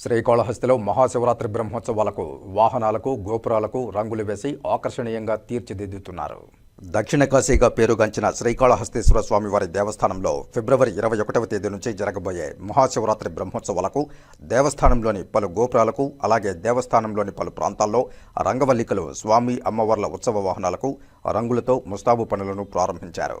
శ్రీకాళహస్తిలో మహాశివరాత్రి బ్రహ్మోత్సవాలకు వాహనాలకు గోపురాలకు రంగులు వేసి ఆకర్షణీయంగా తీర్చిదిద్దుతున్నారు. దక్షిణ కాశీగా పేరుగాంచిన శ్రీకాళహస్తీశ్వర స్వామివారి దేవస్థానంలో ఫిబ్రవరి ఇరవై ఒకటవ తేదీ నుంచి జరగబోయే మహాశివరాత్రి బ్రహ్మోత్సవాలకు దేవస్థానంలోని పలు గోపురాలకు అలాగే దేవస్థానంలోని పలు ప్రాంతాల్లో రంగవల్లికలు స్వామి అమ్మవార్ల ఉత్సవ వాహనాలకు రంగులతో ముస్తాబు పనులను ప్రారంభించారు.